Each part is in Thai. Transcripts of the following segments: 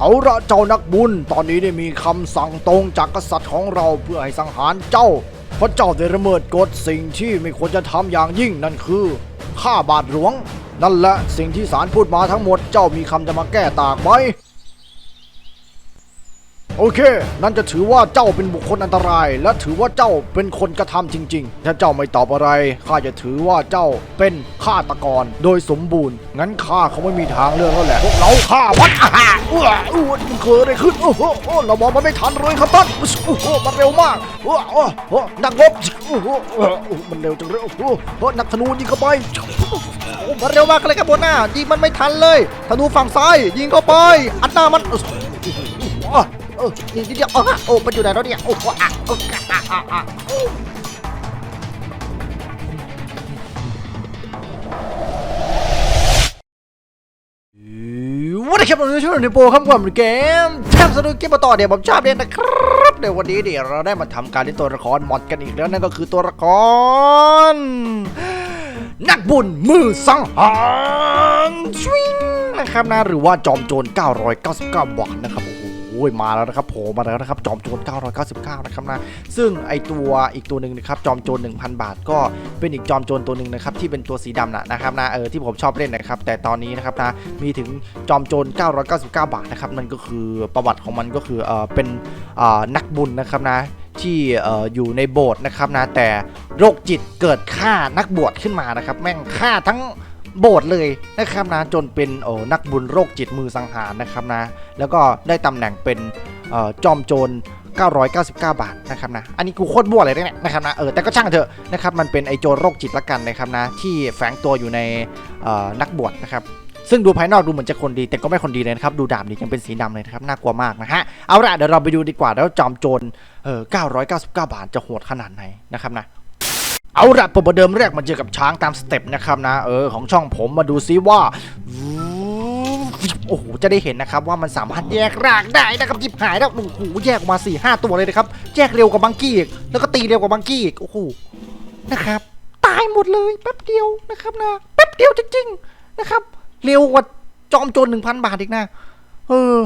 เอาละเจ้านักบุญ ตอนนี้ได้มีคำสั่งตรงจากกษัตริย์ของเราเพื่อให้สังหารเจ้า เพราะเจ้าได้ละเมิดกฎสิ่งที่ไม่ควรจะทำอย่างยิ่งนั่นคือฆ่าบาทหลวง นั่นแหละสิ่งที่ศาลพูดมาทั้งหมด เจ้ามีคำจะมาแก้ต่างไหม โอเค นั่นจะถือว่าเจ้าเป็นบุคคลอันตราย และถือว่าเจ้าเป็นคนกระทำจริง ๆ ถ้าเจ้าไม่ตอบอะไร ข้าจะถือว่าเจ้าเป็นฆาตกรโดยสมบูรณ์ งั้นข้าเขาไม่มีทางเลือกแล้วแหละ พวกเราฆ่าวัดอาหารอ้วอ้วมันเกิดอะไรขึ้น โอ้โหเรามองมันไม่ทันเลยครับท่านโอ้โหมันเร็วมากโอ้โหโอ้โหนักรบโอ้โหมันเร็วจังเลยโอ้โหนักธนูยิงเข้าไปโอ้มันเร็วมากเลยครับหัวหน้ายิงมันไม่ทันเลย ธนูฝั่งซ้ายยิงเข้าไป อัดหน้ามันอะ เออนี่เดียวโอ้ฮะโอ้มันอยู่ไหนแล้วเนี่ยโอ้โหอะโอ้อะอะอะวันนี้ครับเราช่วยในโปรครับผมเกมแทบสนุกเกมมาต่อเดี๋ยวผมชอบเล่นนะครับเดี๋ยววันนี้เดี๋ยวเราได้มาทำการเล่นตัวละครมอดกันอีกแล้วนั่นก็คือตัวละครนักบุญมือสังหารชวิงนะครับนะหรือว่าจอมโจร999บาทนะครับโอ้โหมาแล้วนะครับโผล่มาแล้วนะครับจอมโจร999นะครับนะซึ่งไอตัวอีกตัวหนึ่งนะครับจอมโจร1,000 บาท ก็เป็นอีกจอมโจรตัวหนึ่งนะครับที่เป็นตัวสีดำนะนะครับนะเออที่ผมชอบเล่นนะครับ แต่ตอนนี้นะครับนะมีถึงจอมโจร999 บาทนะครับนั่นก็คือประวัติของมันก็คือเออเป็นเอ่อนักบุญนะครับนะที่เอออยู่ในโบสถ์นะครับนะแต่โรคจิตเกิดฆ่านักบวชขึ้นมานะครับ แม่งฆ่าทั้ง โบสถ์เลยนะครับนะจนเป็นเออนักบุญโรคจิตมือสังหารนะครับนะแล้วก็ได้ตำแหน่งเป็นออจอมโจร999 บาทนะครับนะ อันนี้กูโคตรบ้วเลยนะเนี่ยนะครับนะ เออ แต่ก็ช่างเถอะนะครับ มันเป็นไอโจรโรคจิตละกันนะครับนะ ที่แฝงตัวอยู่ในออนักบวชนะครับ ซึ่งดูภายนอกดูเหมือนจะคนดี แต่ก็ไม่คนดีเลยนะครับ ดูดาบนี่ยังเป็นสีดำเลยนะครับ น่ากลัวมากนะฮะ เอาละเดี๋ยวเราไปดูดีกว่าแล้วจอมโจรเออ999 บาทจะโหดขนาดไหนนะครับนะ เอาละผมประเดิมแรกมาเจอกับช้างตามสเต็ปนะครับนะ เออของช่องผมมาดูซิว่าโอ้โห จะได้เห็นนะครับว่ามันสามารถแยกร่างได้นะครับจิบหายแล้ว โอ้โห แยกออกมา4ี่ห้าตัวเลยนะครับ แยกเร็วกว่าบังกี้อีก แล้วก็ตีเร็วกว่าบังกี้อีก โอ้โห นะครับ ตายหมดเลยแป๊บเดียวนะครับนะ แป๊บเดียวจริงๆนะครับ เร็วกว่าจอมโจรหนึ่งพันบาทอีกนะ เออ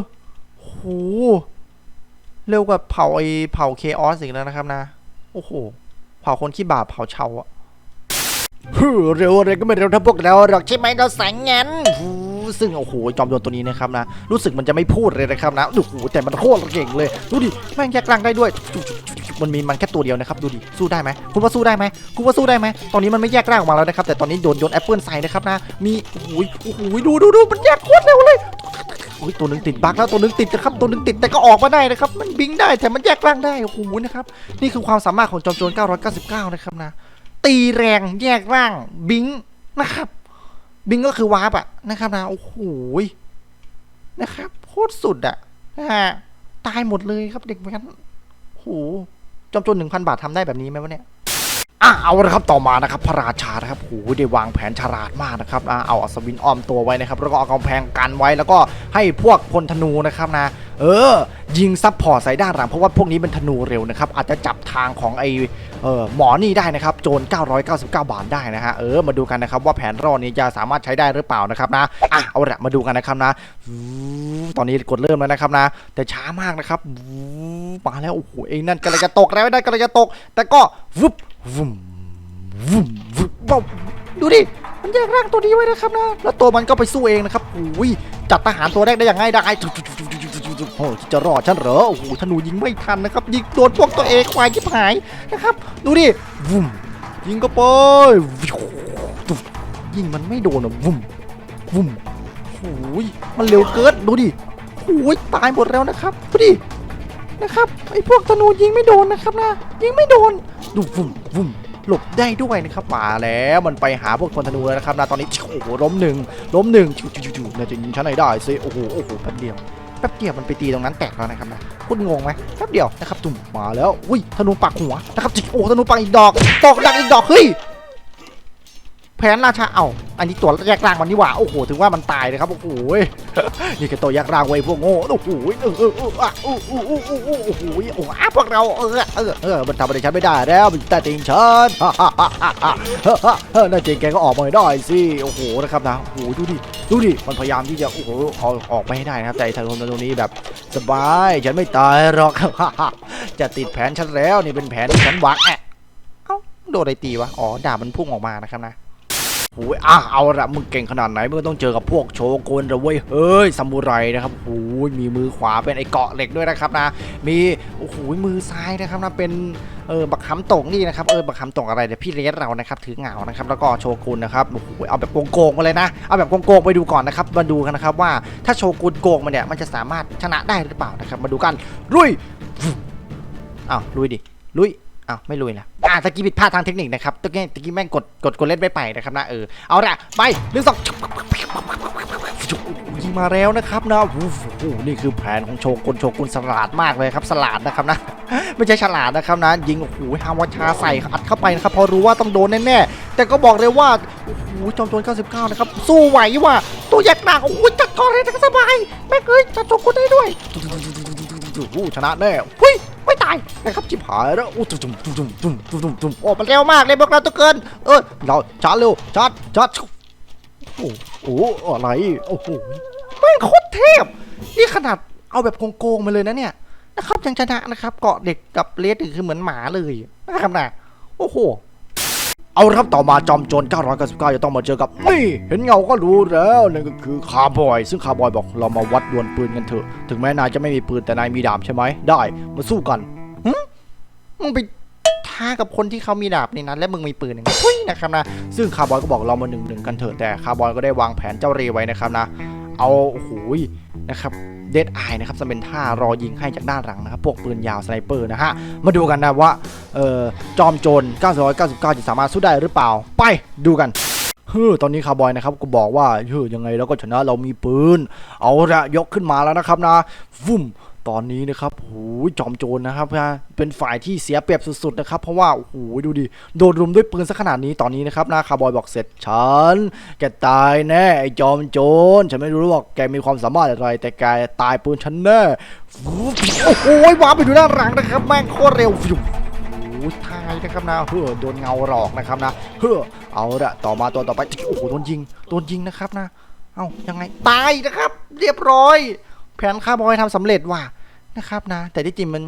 โหเร็วกว่าเผาไอเผาเคออสอีกแล้วนะครับนะ โอ้โห เผาคนขี้บาปเผาเชาอะฮึเร็วอะไรก็ไม่เร็วเท่าพวกเราหรอกใช่ไหมเราแสงเงินฮู้ซึ่งโอ้โหจอมโจรตัวนี้นะครับนะ รู้สึกมันจะไม่พูดเลยนะครับนะโอ้โหแต่มันโคตรเก่งเลย ดูดิแม่งแยกร่างได้ด้วย มันมีมันแค่ตัวเดียวนะครับ ดูดิสู้ได้ไหมคุณว่าสู้ได้ไหมคุณว่าสู้ได้ไหมตอนนี้มันไม่แยกร่างออกมาแล้วนะครับ แต่ตอนนี้โดนโยนแอปเปิลใส่นะครับนะมีโอ้โหโอ้โหดูดูดูมันแยกโคตรเร็วเลย โอ้ยตัวหนึ่งติดบักแล้วตัวหนึ่งติดนะครับตัวหนึ่งติดแต่ก็ออกมาได้นะครับ มันบิงได้แต่มันแยกร่างได้โอ้โหนะครับนี่คือความสามารถของจอมโจร999 นะครับนะตีแรงแยกร่างบิงนะครับ บิงก็คือวาร์ปอะนะครับนะโอ้โหนะครับโคตรสุดอะนะฮะตายหมดเลยครับเด็กแว้นโอ้โหจอมโจร1,000บาททำได้แบบนี้ไหมวะเนี่ย อะเอาละครับต่อมานะครับพระราชานะครับโอ้โหได้วางแผนฉลาดมากนะครับอะเอาอัศวินอ้อมตัวไว้นะครับแล้วก็เอากำแพงกันไว้แล้วก็ให้พวกพลธนูนะครับนะเออ ยิงซับพอร์ตใส่ด้านหลังเพราะว่าพวกนี้เป็นธนูเร็วนะครับอาจจะจับทางของไอเออหมอนี่ได้นะครับโจร 999 บาทได้นะฮะเออมาดูกันนะครับว่าแผนรอดนี้จะสามารถใช้ได้หรือเปล่านะครับนะอะเอาละมาดูกันนะครับนะตอนนี้กดเริ่มแล้วนะครับนะ แต่ช้ามากนะครับมาแล้วโอ้โหเองนั่นกำลังจะตกแล้วนั่นกำลังจะตก แต่ก็วุบ วุมวุ้มวุ้มว้าวดูดิ มันแยกร่างตัวนี้ไว้นะครับนะ แล้วตัวมันก็ไปสู้เองนะครับอุ้ยจัดทหารตัวแรกได้อย่างง่ายได้โอ้จะรอดฉันเหรอ โอ้โห ธนูยิงไม่ทันนะครับ ยิงโดนพวกตัวเองควายชิบหายนะครับ ดูดิวุ้มยิงก็ไปยิงมันไม่โดนอะวุ้มวุ้มโอ้ยมันเร็วเกินดูดิโอ้ยตายหมดแล้วนะครับ ดูดิ นะครับ ไอ้พวกธนูยิงไม่โดนนะครับนะ ยิงไม่โดน ดูวุ่มวุ่มหลบได้ด้วยนะครับมาแล้วมันไปหาพวกคนธนูแล้วนะครับนะตอนนี้โอ้โหล้มหนึ่งล้มหนึ่งจู่จู่จู่น่าจะยิงชั้นไหนได้ซิโอ้โหโอ้โหแป๊บเดียวแป๊บเดียวมันไปตีตรงนั้นแตกแล้วนะครับนะคุณงงไหมแป๊บเดียวนะครับตุ่มมาแล้วอุ้ยธนูปักหัวนะครับจิโอ้ธนูปักอีกดอกตอกดักอีกดอกเฮ้ย แผนราชาเอ้าอันนี้ตัวแยกร่างมันนี่หว่าโอ้โหถึงว่ามันตายเลยครับโอ้โหนี่คือตัวแยกร่างไว้ยพวกโง่โอ้โหเออเออเอออะอู้อู้อู้อู้อู้โอ้โหโอ้โหพวกเราเออเออเออมันทำอะไรฉันไม่ได้แล้วมันแต่จริงฉันฮ่าฮ่าฮ่าฮ่าฮ่าน่าจริงแกก็ออกมาได้สิโอ้โหนะครับนะโอ้โหดูดิดูดิมันพยายามที่จะโอ้โหออกออกไปให้ได้นะครับแต่ไอ้ทางคนตรงนี้แบบสบายฉันไม่ตายหรอกจะติดแผนฉันแล้วนี่เป็นแผนที่ฉันวางแอะเอ้าโดนอะไรตีวะอ๋อดาบมันพุ่งออกมานะครับนะ โอ้ยอะเอาละมึงเก่งขนาดไหนมึงต้องเจอกับพวกโชโกนระเว้ยเฮ้ยซามูไรนะครับโอ้ยมีมือขวาเป็นไอ้เกาะเหล็กด้วยนะครับนะ มีโอ้โหมือซ้ายนะครับนะเป็นเออบักคำตกนี่นะครับเออบักคำตกอะไรเดี๋ยวพี่เรสเรานะครับถือเหงานะครับแล้วก็โชกุนนะครับโอ้โหเอาแบบโกงๆมาเลยนะเอาแบบโกงๆไปดูก่อนนะครับมาดูกันนะครับว่าถ้าโชกุนโกงมันเนี่ยมันจะสามารถชนะได้หรือเปล่านะครับมาดูกันลุยอ้าวลุยดิลุย อ้าวไม่ลุยละอ่าตะกี้ผิดพลาดทางเทคนิคนะครับตะกี้ตะกี้แม่งกดกดกดเล่นไม่ไปนะครับนะเออเอาละไปหนึ่งสองยิงมาแล้วนะครับนะโอ้โหนี่คือแผนของโชกุนโชกุนสลาดมากเลยครับ สลาดนะครับนะ ไม่ใช่ฉลาดนะครับนะ ยิงโอ้โหฮาวาชาใส่อัดเข้าไปนะครับ พอรู้ว่าต้องโดนแน่ๆแต่ก็บอกเลยว่าโอ้โหจอมโจร99 นะครับ สู้ไหวว่ะตัวยักษ์หนักโอ้โหจัดกอนเลยนะสบายแม่เอ้ยจัดโชกุนได้ด้วยโอ้โหชนะแน่เฮ้ย ไม่ตายนะครับจิบหายแล้วอู้ตุ้มตุ้มตุ้มตุ้มตุ้มตุ้มตุ้มโอ้มันเร็วมากเลยพวกเราตัวเกิน เออเราชาร์จเร็วชาร์จชาร์จโอ้โหอะไรโอ้โหแม่งโคตรเทพนี่ขนาดเอาแบบโกงๆมาเลยนะเนี่ยนะครับยังชนะนะครับ เกาะเด็กกับเลสคือเหมือนหมาเลยนะครับนะโอ้โห เอาครับต่อมาจอมโจร 999 จะต้องมาเจอกับ นี่เห็นเงาก็รู้แล้วนั่นก็คือคาร์บอย ซึ่งคาร์บอยบอกเรามาวัดดวลปืนกันเถอะ ถึงแม้นายจะไม่มีปืนแต่นายมีดาบใช่ไหม ได้ มาสู้กันหึมึงไปท้ากับคนที่เขามีดาบนี่นะและมึงมีปืนหนึ่งเฮ้ยนะครับนะ ซึ่งคาร์บอยก็บอกเรามาหนึ่งหนึ่งกันเถอะแต่คาร์บอยก็ได้วางแผนเจ้าเรไว้นะครับนะ เอาโอ้โหยนะครับเดดไอนะครับจะเป็นท่ารอยิงให้จากด้านหลังนะครับพวกปืนยาวสไนเปอร์นะฮะมาดูกันนะว่า จอมโจร999 จะสามารถสู้ได้หรือเปล่า ไปดูกันเฮ้อตอนนี้คาร์บอยนะครับกูบอกว่าเฮ้ยยังไงเราก็ชนะเรามีปืน เอาละยกขึ้นมาแล้วนะครับนะฟุ่มตอนนี้นะครับโอ้ยจอมโจรนะครับนะเป็นฝ่ายที่เสียเปรียบสุดๆนะครับ เพราะว่าโอ้โหดูดิ โดนรุมด้วยปืนซะขนาดนี้ ตอนนี้นะครับนะคาร์บอยบอกเสร็จฉันแกตายแน่ไอ้จอมโจร ฉันไม่รู้หรอกแกมีความสามารถอะไร แต่แกตายปืนฉันแน่ โอ้โหวาไปดูด้านหลังนะครับ แม่งโคตรเร็วฟุ๊บ โอ้ยทายนะครับนะเฮ้อโดนเงาหลอกนะครับนะเฮ้อเอาละต่อมาตัวต่อไปโอ้โหโดนยิงโดนยิงนะครับนะ เอ้ายังไงตายนะครับ เรียบร้อย แผนคาบอยทำสำเร็จว่ะนะครับนะ แต่ที่จริงมัน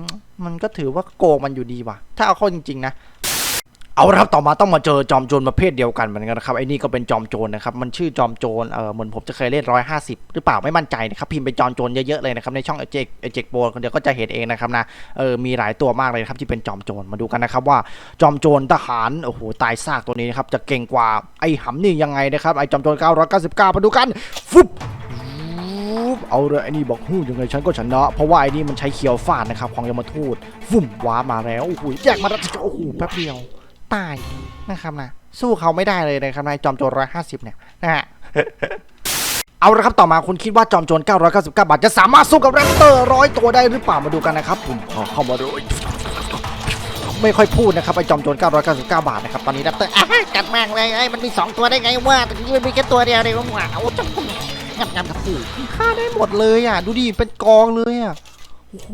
มันก็ถือว่าโกงมันอยู่ดีว่ะ ถ้าเอาเข้าจริง ๆ นะ เอาละครับต่อมาต้องมาเจอจอมโจรประเภทเดียวกันเหมือนกันนะครับไอ้นี่ก็เป็นจอมโจรนะครับมันชื่อจอมโจรเออเหมือนผมจะเคยเล่นร้อยห้าสิบหรือเปล่าไม่มั่นใจนะครับพิมพ์เป็นจอมโจรเยอะๆเลยนะครับในช่องเอเจกเอเจกโบเดี๋ยวก็จะเห็นเองนะครับนะเออมีหลายตัวมากเลยครับที่เป็นจอมโจรมาดูกันนะครับว่าจอมโจรทหารโอ้โหตายซากตัวนี้นะครับจะเก่งกว่าไอ้หำนี่ยังไงนะครับไอ้จอมโจร999มาดูกันฟุบเอาเลยไอ้นี่บอกฮู้ยังไงฉันก็ชนะ เพราะว่าไอ้นี่มันใช้เขียวฟาดนะครับของยมทูตฟุ่มว้ามาแล้วโอ้โหแยกมาแล้วโอ้โหแป๊บเดียว ตายนะครับนะสู้เขาไม่ได้เลยนะครับนายจอมโจรร้อยห้าสิบเนี่ยนะฮะเอาละครับต่อมาคุณคิดว่าจอมโจร999 บาท จะสามารถสู้กับแรปเตอร์ร้อยตัวได้หรือเปล่ามาดูกันนะครับผมขอเข้ามาดูไม่ค่อยพูดนะครับไอ้จอมโจร999 บาทนะครับตอนนี้แรปเตอร์อะกัดแม่งเลยไอ้มันมีสองตัวได้ไงวะแต่นี่มันมีแค่ตัวเดียวเลยว้าวจังงับงับกับปู่ฆ่าได้หมดเลยอะดูดิเป็นกองเลยอะโอ้โห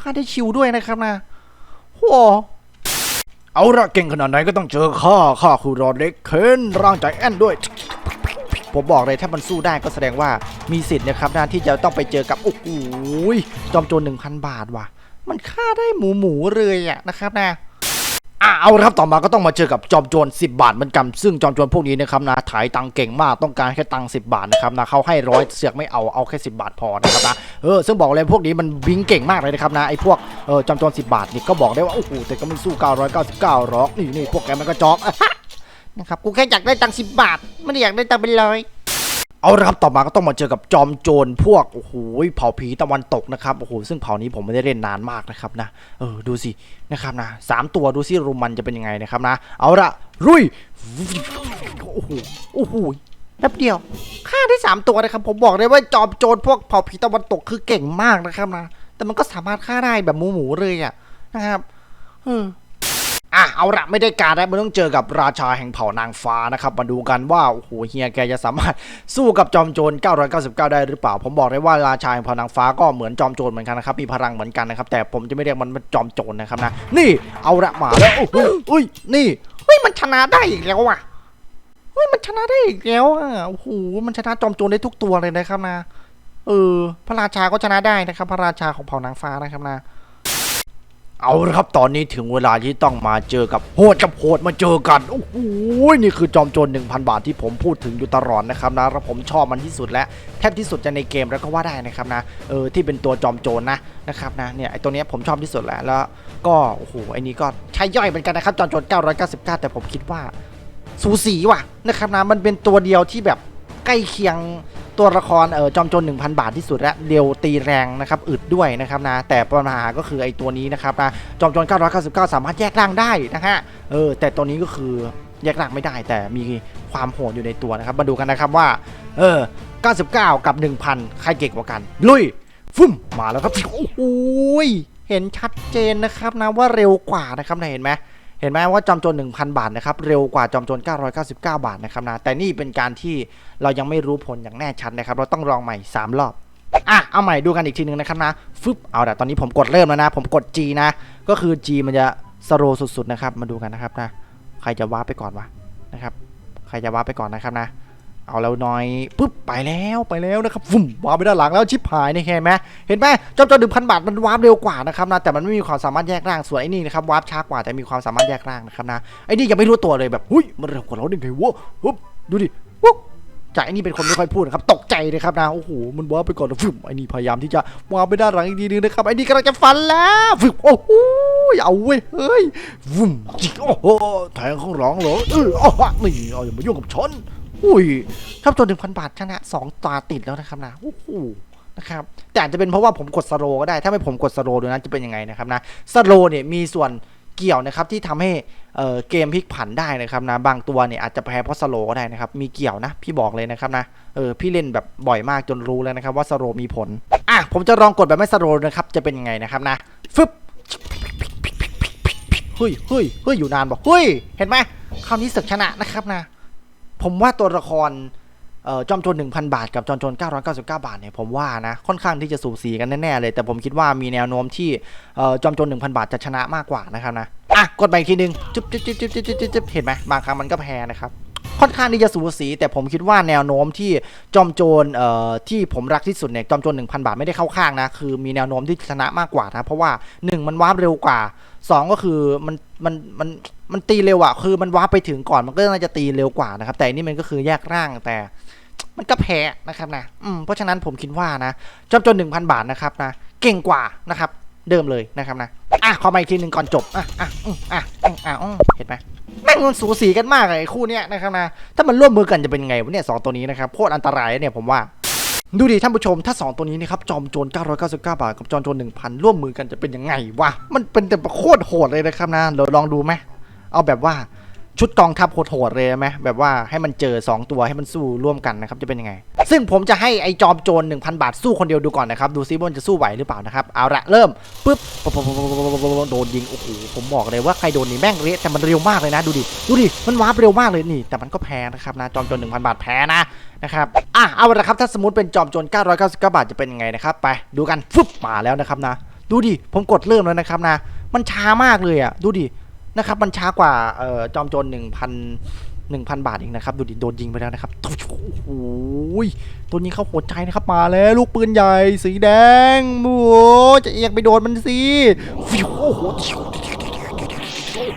ฆ่าได้ชิวด้วยนะครับนะโอ้ เอาละเก่งขนาดไหนก็ต้องเจอข้าข้าคือรอดเล็กเคนร่างใจแอนด้วย ผมบอกเลยถ้ามันสู้ได้ก็แสดงว่ามีสิทธิ์นะครับนาที่จะต้องไปเจอกับโอ้โหจอมโจรหนึ่งพันบาทว่ะ มันฆ่าได้หมูหมูๆเลยอะนะครับนะ อะเอาละครับต่อมาก็ต้องมาเจอกับจอมโจร10 บาทเหมือนกันซึ่งจอมโจรพวกนี้นะครับนะถ่ายตังเก่งมากต้องการแค่ตังค์10 บาทนะครับนะเขาให้ร้อยเสือกไม่เอาเอาแค่10 บาทพอนะครับนะเออซึ่งบอกเลยพวกนี้มันบิงเก่งมากเลยนะครับนะไอ้พวกเออจอมโจร10 บาทนี่ก็บอกได้ว่าโอ้โหแต่ก็ไม่สู้ 999หรอกนี่นี่พวกแกมันก็จอกนะครับกูแค่อยากได้ตังสิบบาทไม่ได้อยากได้ตังเป็นร้อย เอาละครับต่อมาก็ต้องมาเจอกับจอมโจรพวกโอ้โหเผ่าผีตะวันตกนะครับโอ้โหซึ่งเผ่านี้ผมไม่ได้เล่นนานมากนะครับนะเออดูสินะครับนะสามตัวดูสิรุมมันจะเป็นยังไงนะครับนะ เอาละรุยโอ้โหโอ้โหแป๊บเดียวฆ่าได้สามตัวนะครับผมบอกเลยว่าจอมโจรพวกเผ่าผีตะวันตกคือเก่งมากนะครับนะแต่มันก็สามารถฆ่าได้แบบหมูหมูเลยอะนะครับเออ อะเอาละไม่ได้การแล้วมันต้องเจอกับราชาแห่งเผ่านางฟ้านะครับมาดูกันว่าโอ้โหเฮียแกจะสามารถสู้กับจอมโจร 999 ได้หรือเปล่า ผมบอกเลยว่าราชาแห่งเผ่านางฟ้าก็เหมือนจอมโจรเหมือนกันนะครับมีพลังเหมือนกันนะครับแต่ผมจะไม่เรียกมันว่าจอมโจรนะครับนะนี่เอาละมาแล้วโอ้โหอุ้ยนี่เฮ้ยมันชนะได้อีกแล้วอะเฮ้ยมันชนะได้อีกแล้วอะโอ้โหมันชนะจอมโจรได้ทุกตัวเลยนะครับนะเออพระราชาก็ชนะได้นะครับ พระราชาของเผ่านางฟ้านะครับนะ เอาละครับตอนนี้ถึงเวลาที่ต้องมาเจอกับโหดกับโหดมาเจอกันโอ้โหนี่คือจอมโจร1,000 บาทที่ผมพูดถึงอยู่ตลอดนะครับนะแล้วผมชอบมันที่สุดและแทบที่สุดจะในเกมแล้วก็ว่าได้นะครับนะเออที่เป็นตัวจอมโจรนะนะครับนะเนี่ยไอตัวเนี้ยผมชอบที่สุดแล้วแล้วก็โอ้โหไอนี้ก็ใช้ย่อยเหมือนกันนะครับจอมโจร999 แต่ผมคิดว่าสูสีว่ะนะครับนะมันเป็นตัวเดียวที่แบบใกล้เคียง ตัวละครเออจอมโจร1,000 บาทที่สุดและเร็วตีแรงนะครับอึดด้วยนะครับนะแต่ปัญหาก็คือไอ้ตัวนี้นะครับนะจอมโจร999 สามารถแยกร่างได้นะฮะเออแต่ตัวนี้ก็คือแยกร่างไม่ได้แต่มีความโหดอยู่ในตัวนะครับ มาดูกันนะครับว่าเออ99 กับ 1,000 ใครเก่งกว่ากัน ลุยฟุ่มมาแล้วครับโอ้โหยเห็นชัดเจนนะครับนะว่าเร็วกว่านะครับนะเห็นไหม เห็นไหมว่าจอมโจร1,000 บาทนะครับเร็วกว่าจอมโจร999 บาทนะครับนะแต่นี่เป็นการที่เรายังไม่รู้ผลอย่างแน่ชัดนะครับ เราต้องลองใหม่ 3 รอบอะเอาใหม่ดูกันอีกทีหนึ่งนะครับนะฟึบเอาแต่ตอนนี้ผมกดเริ่มแล้วนะ ผมกด G นะ ก็คือ G มันจะสโลสุดๆนะครับมาดูกันนะครับนะใครจะว้าร์ปไปก่อนวะนะครับใครจะว้าร์ปไปก่อนนะครับนะ เอาแล้วน้อยปุ๊บไปแล้วไปแล้วนะครับฟุ่มวาร์ปไปด้านหลังแล้วชิปหายนี่เห็นไหมเห็นไหมจอมจรหนึ่งพันบาทมันวาร์ปเร็วกว่านะครับนะแต่มันไม่มีความสามารถแยกร่างส่วนไอ้นี่นะครับวาร์ปช้ากว่าแต่มีความสามารถแยกร่างนะครับนะไอ้นี่ยังไม่รู้ตัวเลยแบบหุ้ยมันเร็วกว่าเราได้ไงวะปุ๊บดูดิปุ๊บจากไอ้นี่เป็นคนไม่ค่อยพูดนะครับตกใจเลยครับนะโอ้โหมันวาร์ปไปก่อนแล้วฟึ่มไอ้นี่พยายามที่จะวาร์ปไปด้านหลังอีกทีนึงนะครับไอ้นี่กำลังจะฟันแล้วฟึ่มโอ้โหเอาเว้ยเฮ้ยฟึ่มจิกโอ้โหแทงข้างหลังเหรอเอออ๋อนี่เอาอย่ามายุ่งกับฉัน อุ้ยถ้าตัวหนึ่งพันบาทชนะสองตาติดแล้วนะครับนะโอ้โหนะครับแต่อาจจะเป็นเพราะว่าผมกดสโลก็ได้ ถ้าไม่ผมกดสโลดูนะจะเป็นยังไงนะครับนะสโลเนี่ยมีส่วนเกี่ยวนะครับที่ทำให้เเกมพลิกผันได้นะครับนะบางตัวเนี่ยอาจจะแพ้เพราะสโลก็ได้นะครับมีเกี่ยวนะพี่บอกเลยนะครับนะเออพี่เล่นแบบบ่อยมากจนรู้แล้วนะครับว่าสโลมีผลอะผมจะลองกดแบบไม่สโลนะครับจะเป็นยังไงนะครับนะฟึบเฮ้ยเฮ้ยเฮ้ยอยู่นานบอกเฮ้ยเห็นไหมคราวนี้ศึกชนะนะครับนะ ผมว่าตัวละครเอ่อจอมโจร1,000 บาท กับจอมโจร999 บาทเนี่ยผมว่านะค่อนข้างที่จะสูสีกันแน่ๆเลย แต่ผมคิดว่ามีแนวโน้มที่เอ่อจอมโจร1,000 บาทจะชนะมากกว่านะครับนะอะกดไปอีกทีนึงจุ๊บจุ๊บจุ๊บจุ๊บจุ๊บจุ๊บเห็นไหมบางครั้งมันก็แพ้นะครับ ค่อนข้างที่จะสูสี แต่ผมคิดว่าแนวโน้มที่จอมโจรเอ่อที่ผมรักที่สุดเนี่ยจอมโจร1,000 บาทไม่ได้เข้าข้างนะ คือมีแนวโน้มที่ชนะมากกว่านะเพราะว่า 1 มันวาร์ปเร็วกว่า 2 ก็คือมันมันมันมันตีเร็วอะคือมันวาร์ปไปถึงก่อนมันก็น่าจะตีเร็วกว่านะครับ แต่นี่มันก็คือแยกร่างแต่มันก็แพ้นะครับนะอืมเพราะฉะนั้นผมคิดว่านะจอมโจน1,000 บาทนะครับนะเก่งกว่านะครับเดิมเลยนะครับนะอะขอมาอีกทีหนึ่งก่อนจบอะอะอืมอะอะเห็นไหม แม่งมันสูสีกันมากเลยไอ้คู่เนี้ยนะครับนะถ้ามันร่วมมือกันจะเป็นไงวะเนี่ยสองตัวนี้นะครับโคตรอันตรายเนี่ยผมว่าดูดิท่านผู้ชมถ้า 2 ตัวนี้นะครับจอมโจร 999 บาท กับจอมโจร 1,000 ร่วมมือกันจะเป็นยังไงวะ มันเป็นแต่โคตรโหดเลยนะครับนะเราลองดูไหมเอาแบบว่า ชุดกองทัพโหดๆเลยไหมแบบว่าให้มันเจอ 2 ตัวให้มันสู้ร่วมกันนะครับจะเป็นยังไง ซึ่งผมจะให้ไอจอมโจร1,000 บาทสู้คนเดียวดูก่อนนะครับ ดูซิว่ามันจะสู้ไหวหรือเปล่านะครับ เอาละเริ่มปุ๊บปุ๊บปุ๊บปุ๊บปุ๊บปุ๊บปุ๊บโดนยิงโอ้โหผมบอกเลยว่าใครโดนนี่แม่งเละแต่มันเร็วมากเลยนะดูดิดูดิมันวาร์ปเร็วมากเลยนี่ แต่มันก็แพ้นะครับนะจอมโจร1,000 บาทแพ้นะนะครับอะเอาละครับถ้าสมมติเป็นจอมโจร999 บาทจะเป็นยังไงนะครับไปดูกันฟึบมาแล้วนะครับนะ ดูดิผมกดเริ่มแล้วนะครับนะ มันช้ามากเลยอะดูดิ นะครับ มันช้ากว่าเอ่อจอมโจร1,000 1,000บาทเองนะครับ ดูดิโดนยิงไปแล้วนะครับโอ้โหตัวนี้เข้าหัวใจนะครับมาแล้วลูกปืนใหญ่สีแดงโอ้จะเอียงไปโดนมันสิโอ้โ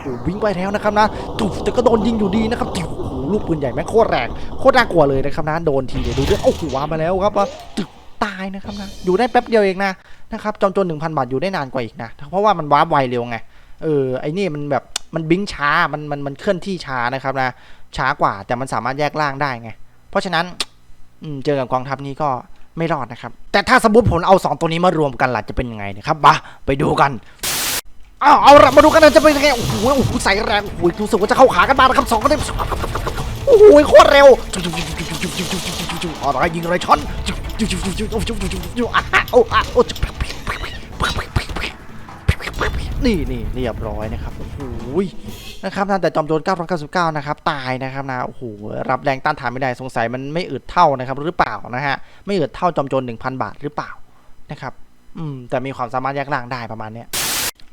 หวิ่งไปแล้วนะครับนะตุ๊บแต่ก็โดนยิงอยู่ดีนะครับโอ้โหลูกปืนใหญ่แม่งโคตรแรงโคตรน่ากลัวเลยนะครับนะโดนทีเดียวดูด้วยโอ้โหว้ามาแล้วครับว่าตึกตายนะครับนะอยู่ได้แป๊บเดียวเองนะนะครับจอมโจรหนึ่งพันบาทอยู่ได้นานกว่าอีกนะเพราะว่ามันว้าร์ปไวเร็วไง เออไอ้นี่มันแบบมันบิงช้ามันมันมันเคลื่อนที่ช้านะครับนะช้ากว่าแต่มันสามารถแยกร่างได้ไง เพราะฉะนั้นเจอกับกองทัพนี้ก็ไม่รอดนะครับ แต่ถ้าสมมติผมเอาสองตัวนี้มารวมกันล่ะจะเป็นยังไงนะครับมาไปดูกันอ้าวเอาละมาดูกันนะจะเป็นยังไงโอ้โหโอ้โหใส่แรงโอ้โหรู้สึกว่าจะเข้าขากันมานะครับสองคนนี้โอ้โหโคตรเร็วอะไรยิงอะไรช็อตอะโอ้อะโอ้ นี่นี่เรียบร้อยนะครับโอ้โหนะครับนะแต่จอมโจร999 นะครับ ตายนะครับนะโอ้โหรับแรงต้านทานไม่ได้สงสัยมันไม่อึดเท่านะครับ หรือเปล่านะฮะไม่อึดเท่าจอมโจร1,000 บาทหรือเปล่านะครับอืมแต่มีความสามารถแยกร่างได้ประมาณเนี้ย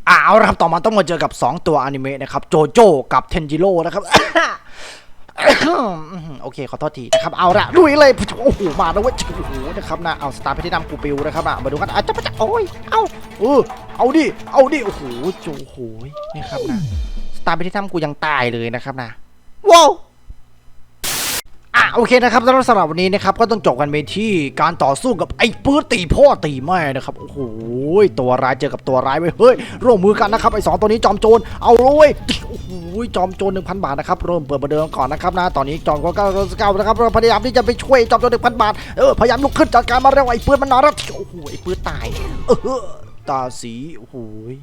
อ่าเอาละครับต่อมาต้องมาเจอกับ 2 ตัวอนิเมะนะครับโจโจกับเทนจิโร่นะครับ โอเคขอโทษทีนะครับเอาละลุยเลยโอ้โหมาแล้วเว้ยโอ้โหนะครับนะเอาสตาร์ไปที่นำกูปิวนะครับอะมาดูกันอะจะไปจะโอ้ยเอาเออเอาดิเอาดิโอ้โหโจโหยนี่ครับนะสตาร์ไปที่นำกูยังตายเลยนะครับนะว้าว อะโอเคนะครับแล้วสำหรับวันนี้นะครับก็ต้องจบกันไปที่การต่อสู้กับไอ้ปื้ดตีพ่อตีแม่นะครับโอ้โหตัวร้ายเจอกับตัวร้ายไว้ยเฮ้ยร่วมมือกันนะครับไอ้สองตัวนี้จอมโจรเอาเลยโอ้โหจอมโจร1,000บาทนะครับเริ่มเปิดประเดิมก่อนนะครับนะตอนนี้จอมก็เก้าเก้านะครับพยายามที่จะไปช่วยจอมโจร1,000บาทเออพยายามลุกขึ้นจัดการมาเร็วไอ้ปื้ดมันนอนแล้วโอ้โหไอ้ปื้ดตายเออตาสีโอ้โห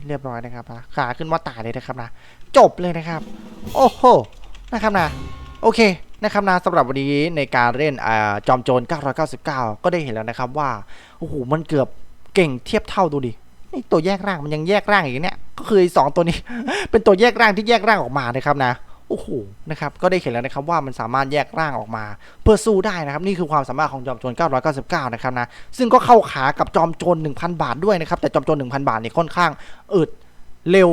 เรียบร้อยนะครับนะขาขึ้นว่าตายเลยนะครับนะจบเลยนะครับ โอ้โหนะครับนะโอเค นะครับนะสำหรับวันนี้ในการเล่นอจอมโจร 999 ก็ได้เห็นแล้วนะครับว่า โอ้โห มันเกือบเก่งเทียบเท่าดูดิ นี่ตัวแยกร่างมันยังแยกร่างอีกเนี่ย ก็คือสองตัวนี้ เป็นตัวแยกร่างที่แยกร่างออกมานะครับนะ โอ้โห นะครับ ก็ได้เห็นแล้วนะครับว่ามันสามารถแยกร่างออกมา เพื่อสู้ได้นะครับ นี่คือความสามารถของจอมโจร 999 นะครับนะ ซึ่งก็เข้าขากับจอมโจร 1,000 บาทด้วยนะครับ แต่จอมโจร 1,000 บาทนี่ค่อนข้างอึด เร็ว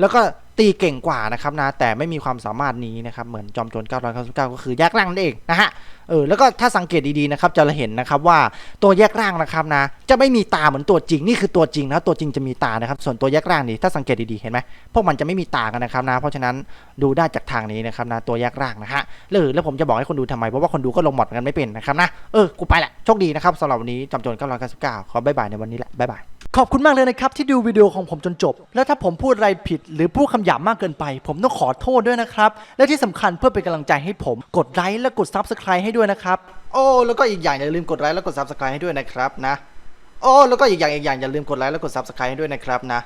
แล้วก็ ตีเก่งกว่านะครับนะแต่ไม่มีความสามารถนี้นะครับเหมือนจอมโจร999 ก็คือแยกร่างนั่นเองนะฮะ เออแล้วก็ถ้าสังเกตดีๆนะครับจะเห็นนะครับว่าตัวแยกร่างนะครับนะจะไม่มีตาเหมือนตัวจริงนี่คือตัวจริงนะตัวจริงจะมีตานะครับส่วนตัวแยกร่างนี่ถ้าสังเกตดีๆเห็นไหมพวกมันจะไม่มีตากันนะครับนะเพราะฉะนั้นดูได้จากทางนี้นะครับนะตัวแยกร่างนะฮะหรือแล้วผมจะบอกให้คนดูทำไมเพราะว่าคนดูก็ลงหมดกันไม่เป็นนะครับนะเออกูไปละโชคดีนะครับสำหรับวันนี้จอมโจร999ขอบายบายในวันนี้แหละบายบายขอบคุณมากเลยนะครับที่ดูวิดีโอของผมจนจบ แล้วถ้าผมพูดอะไรผิด หรือพูดคำหยาบมากเกินไป ผมต้องขอโทษด้วยนะครับ และที่สำคัญเพื่อเป็นกำลังใจให้ผม กดไลค์และกด Subscribe ให้ด้วยนะครับ โอ้แล้วก็อีกอย่างอย่าลืมกดไลค์และกด Subscribe ให้ด้วยนะครับนะ โอ้แล้วก็อีกอย่างอีกอย่างอย่าลืมกดไลค์และกด Subscribe ให้ด้วยนะครับนะ